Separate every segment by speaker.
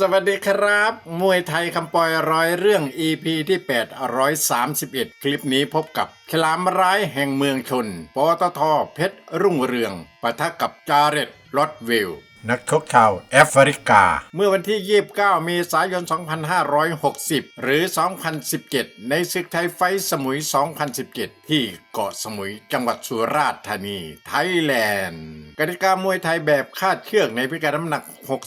Speaker 1: สวัสดีครับ มวยไทยคำปอยร้อยเรื่อง EP ที่ 831 คลิปนี้พบกับคลามร้ายแห่งเมืองชน ปตทเพชรรุ่งเรืองปะทะกับจาเรตรอดวิล นักชกชาวแอฟริกา เมื่อวันที่ 29 เมษายน 2560 หรือ 2017 ในศึกไทยไฟสมุย 2017 ที่เกาะสมุยจังหวัดสุราษฎร์ธานี ไทยแลนด์กติกามวยไทยแบบคาดเชือกในพิกัดน้ำหนัก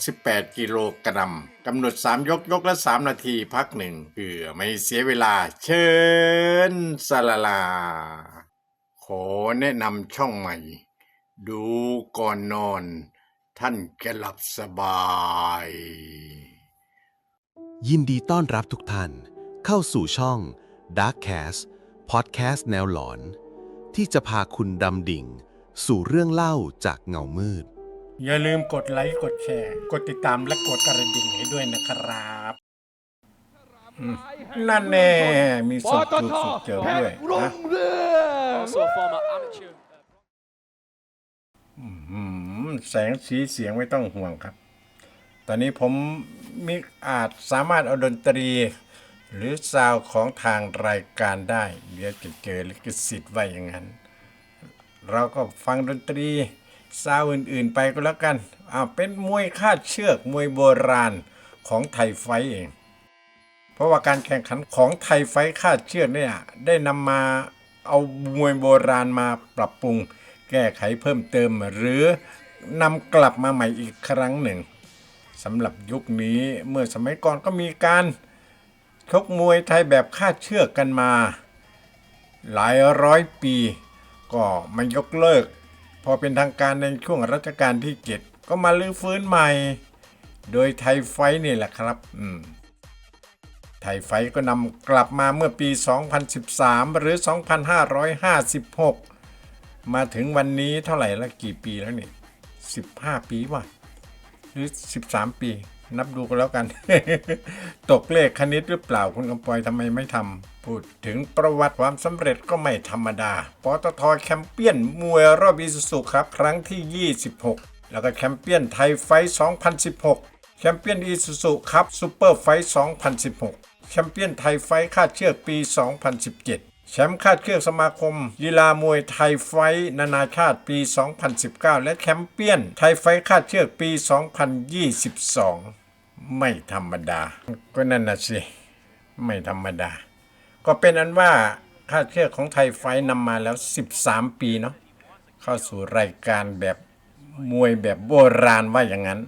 Speaker 1: 68 กิโลกรัมกำหนด 3 ยกยกละ 3 นาทีพักหนึ่งเพื่อไม่เสียเวลาเชิญสลาลา ขอแนะนำช่องใหม่ ดูก่อนนอน ท่านจะหลับสบาย
Speaker 2: ยินดีต้อนรับทุกท่าน เข้าสู่ช่อง Darkcast Podcast แนวหลอน ที่จะพาคุณดำดิ่ง สู่เรื่องเล่าจากเงามืด
Speaker 1: อย่าลืมกดไลค์กดแชร์ กดติดตามและกดกระดิ่งให้ด้วยนะครับอืมนั่นแน่ มี
Speaker 3: ป
Speaker 1: สุด
Speaker 3: ต
Speaker 1: จุด
Speaker 3: ท
Speaker 1: สุดเจอ
Speaker 3: เพ
Speaker 1: ด้วย
Speaker 3: ชรรุ่
Speaker 1: นะ
Speaker 3: งเรือง
Speaker 4: also a former amateur.
Speaker 1: อืม แสงสีเสียงไม่ต้องห่วงครับ ตอนนี้ผมมิอาจสามารถเอาดนตรี หรือซาวของทางรายการได้ เดี๋ยวจะเจอลิขสิทธิ์ไว้อย่างนั้น เราก็ฟังดนตรีซาวอื่นๆไปก็แล้วกันอ้าวเป็นมวยคาดเชือกมวยโบราณของไทยไฟเอง เพราะว่าการแข่งขันของไทยไฟคาดเชือกเนี่ยได้นำมาเอามวยโบราณมาปรับปรุง แก้ไขเพิ่มเติมหรือ นำกลับมาใหม่อีกครั้งหนึ่งสำหรับยุคนี้เมื่อสมัยก่อนก็มีการชกมวยไทยแบบคาดเชือกกันมา หลายร้อยปี ก็มายกเลิก พอเป็นทางการในช่วงรัชกาลที่7ก็มาลื้อฟื้นใหม่ โดยไทยไฟนี่แหละครับอืมไทยไฟก็นำกลับมาเมื่อปี 2013 หรือ 2556 มาถึงวันนี้เท่าไหร่ละกี่ปีแล้วนี่ 15 ปีว่ะหรือ 13 ปี นับดูกันแล้วกัน ตกเลขคณิตหรือเปล่าคุณกำปอยทำไมไม่ทำพูดถึงประวัติความสำเร็จก็ไม่ธรรมดาปตทแชมเปี้ยนมวยรอบอีซูซุครับ ครั้งที่ 26 แล้วก็แชมเปี้ยนไทยไฟท์2016 แชมเปี้ยนอีซูซุครับซูเปอร์ไฟท์2016 แชมเปี้ยนไทยไฟท์คาดเชือกปี 2017 แชมป์คาดเชือกสมาคมกีฬามวยไทยไฟท์นานาชาติปี 2019 และแชมเปี้ยนไทยไฟท์คาดเชือกปี 2022 ไม่ธรรมดา ก็นั่นน่ะสิ ไม่ธรรมดา ก็เป็นอันว่าคาดเชือกของไทยไฟท์นำมาแล้ว 13 ปีเนาะเข้าสู่รายการแบบมวยแบบโบราณว่าอย่างนั้น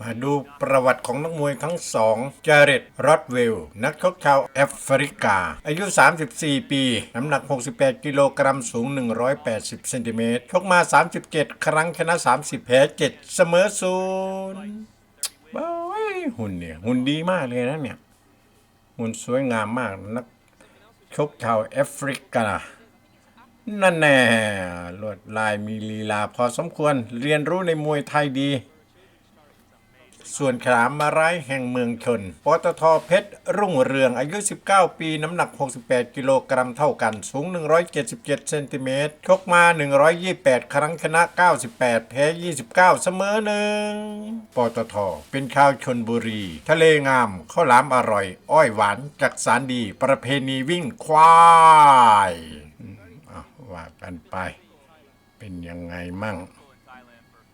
Speaker 1: มาดูประวัติของนักมวยทั้งสองจาเรตรอดเวล นักชกชาวแอฟริกา อายุ 34 ปี น้ำหนัก 68 กิโลกรัม สูง 180 เซนติเมตร ชกมา 37 ครั้งชนะ 30 แพ้ 7 เสมอศูนย์บ้หุ่นเนี่ย หุ่นดีมากเลยนะเนี่ย หุ่นสวยงามมาก นักชกชาวแอฟริกานั่นแน่ลวดลายมีลีลาพอสมควร เรียนรู้ในมวยไทยดี ส่วนขามมาร้ายแห่งเมืองชน ปตทเพชร รุ่งเรืองอายุ 19 ปี น้ำหนัก 68 กิโลกรัมเท่ากัน สูง 177 เซนติเมตร ชกมา 128 ครั้งชนะ 98 แพ้ 29 เสมอหนึ่ง ปตท เป็นชาวชนบุรี ทะเลงาม ข้าวหลามอร่อย อ้อยหวาน จักสารดี ประเพณีวิ่งควายว่ากันไป เป็นยังไงมั่ง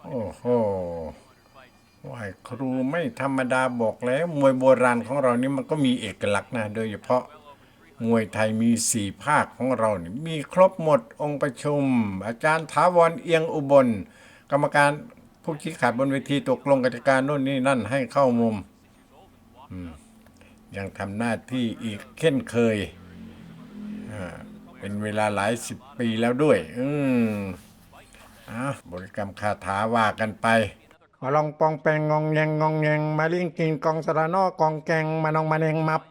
Speaker 1: โอ้โห ไหว้ครูไม่ธรรมดาบอกแล้ว มวยโบราณของเรานี่มันก็มีเอกลักษณ์นะโดยเฉพาะมวยไทยมีสี่ภาคของเรานี่มีครบหมดองค์ประชุม อาจารย์ถาวรเอียงอุบล กรรมการผู้ชี้ขาดบนเวทีตกลงกติกาโน่นนี่นั่นให้เข้ามุมยังทำหน้าที่อีกเช่นเคย เป็นเวลาหลายสิบปีแล้วด้วย อืมอะบริกรรมคาถาว่ากันไป มาลองปองแปงงองแยงงองแยงมาลิงกินกองสระนอกองแกงมานองมาเนงมับ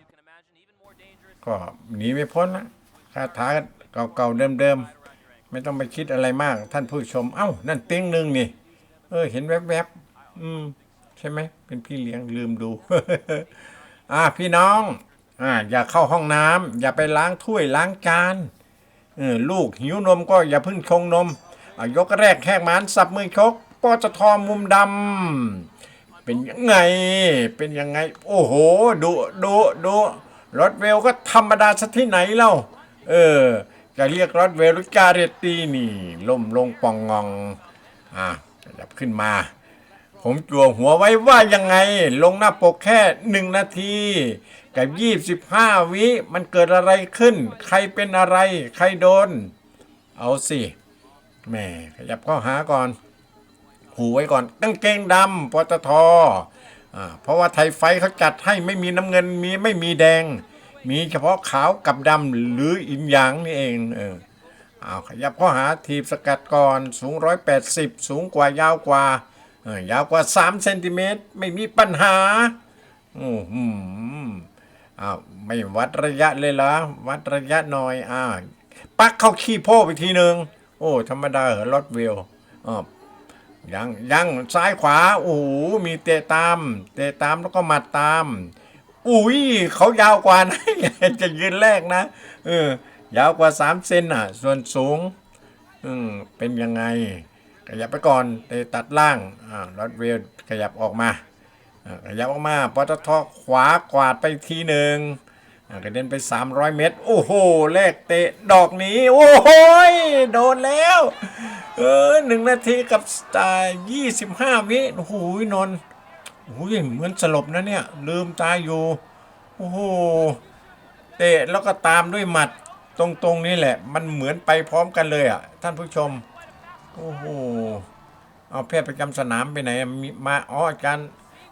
Speaker 1: ก็หนีไม่พ้นนะคาถาเก่าๆเดิมๆไม่ต้องไปคิดอะไรมาก ท่านผู้ชม เอ้า นั่นเป้งหนึ่งนี่ เออ เห็นแวบๆอืม ใช่ไหมเป็นพี่เลี้ยงลืมดู อ่าพี่น้องอ่าอย่าเข้าห้องน้ำอย่าไปล้างถ้วยล้างจานเออลูกหิวนมก็อย่าพิ่งชงนมอะยกแรกแข้งมานสับมือชก ปตทมุมดำเป็นยังไงเป็นยังไง โอ้โหดูดูดูรถเวลก็ธรรมดาสักที่ไหนเล่าเออจะเรียกรถเวลหรือกาเรตตีนี่ล่มลงปองงองอะขยับขึ้นมา ผมจั่วหัวไว้ว่ายังไง ลงหน้าปกแค่หนึ่งนาทีกับยี่สิบห้าวิมันเกิดอะไรขึ้น ใครเป็นอะไร ใครโดน เอาสิแหม่ขยับข้าหาก่อน หูไว้ก่อนกางเกงดำปตทอเพราะว่าไทยไฟเขาจัดให้ไม่มีน้ำเงินมีไม่มีแดง มีเฉพาะขาวกับดำหรืออินหยางนี่เองเออเอาขยับข้าหาทีบสกัดก่อนสูง 180 สูงกว่ายาวกว่าเออยาวกว่า 3 เซนติเมตรไม่มีปัญหาโอ้โหอ้าวไม่วัดระยะเลยเหรอวัดระยะหน่อยอ่าปักเข้าขี้โพกไปทีหนึ่งโอ้ธรรมดาเหรอรถเวลอ่า ยังยังซ้ายขวาโอ้โหมีเตะตาม เตะตามแล้วก็หมัดตามอุ้ยเขายาวกว่านะจะยืนแรกนะเออยาวกว่าสามเซนอะ ส่วนสูงอืมเป็นยังไง ขยับไปก่อนเตะตัดล่างอ่ารถเวลขยับออกมาขยับออกมาปตทขวากวาดไปทีหนึ่งกระเด็นไป 300 เมตร โอ้โห แลกเตะดอกนี้ โอ้โหยโดนแล้ว เออหนึ่งนาทีกับอ่ายี่สิบห้าวิโอ้โหนนโอ้โหเหมือนสลบนะเนี่ย ลืมตาอยู่ โอ้โห เตะแล้วก็ตามด้วยหมัดตรงๆนี่แหละ มันเหมือนไปพร้อมกันเลยอะ ท่านผู้ชม โอ้โห เอาแพทย์ประจำสนามไปไหนมีมาอ๋ออาจารย์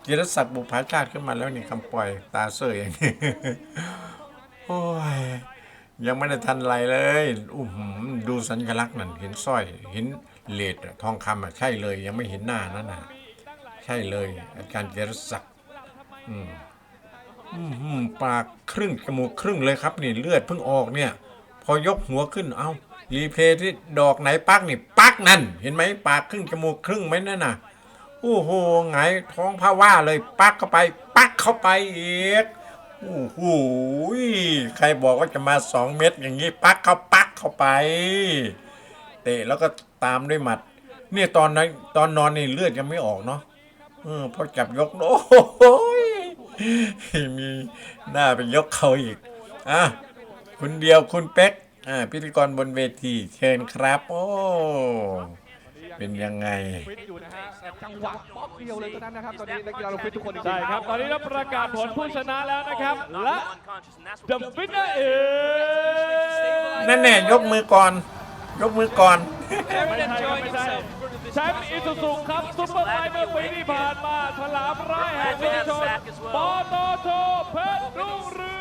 Speaker 1: จิรศักดิ์บุภาชาติขึ้นมาแล้วนี่คำปล่อยตาเสยอย่างนี้ โอ้ย ยังไม่ได้ทันไรเลยอู้หูดูสัญลักษณ์นั่นเห็นสร้อยเห็นเลดทองคำอะใช่เลย ยังไม่เห็นหน้านั่นน่ะ ใช่เลย อาจารย์เจรศักดิ์อืมอืมปากครึ่งจมูกครึ่งเลยครับ นี่เลือดเพิ่งออกเนี่ย พอยกหัวขึ้นเอ้ารีเพลย์ที่ดอกไหนปักนี่ปักนั่น เห็นไหมปากครึ่งจมูกครึ่งไหมนั่นน่ะโอ้โหไงท้องผ้าว่าเลย ปักเข้าไป ปักเข้าไปอีก โอ้โหใครบอกว่าจะมาสองเม็ดอย่างนี้ปักเข้าปักเข้าไป เตะแล้วก็ตามด้วยหมัด เนี่ยตอนนั้นตอนนอนนี่เลือดยังไม่ออกเนาะเออพอจับยกโอ้โหมีหน้าไปยกเขาอีกอะคุณเดียวคุณเป๊กอ่าพิธีกรบนเวทีเชิญครับ โอ้ เป็นยังไง
Speaker 3: ฟิตอยู่นะฮะแต่จังหวะป๊อกเดียวเลยเท่านั้นนะครับตอนนี้นักกีฬาเราฟิตทุกคนจริงๆ
Speaker 4: ใช่ครับ ตอนนี้เราประกาศผลผู้ชนะแล้วนะครับ และ The winner is
Speaker 1: นั่นแน่ยกมือก่อน ยกมือก่อน
Speaker 4: ไม่ใช่ครับไม่ใช่แชมป์อิซูซุครับซุปเปอร์ไบค์เมื่อปีที่ผ่านมาฉลามร้ายแห่งชุมชนปตทเพชรรุ่งเรือง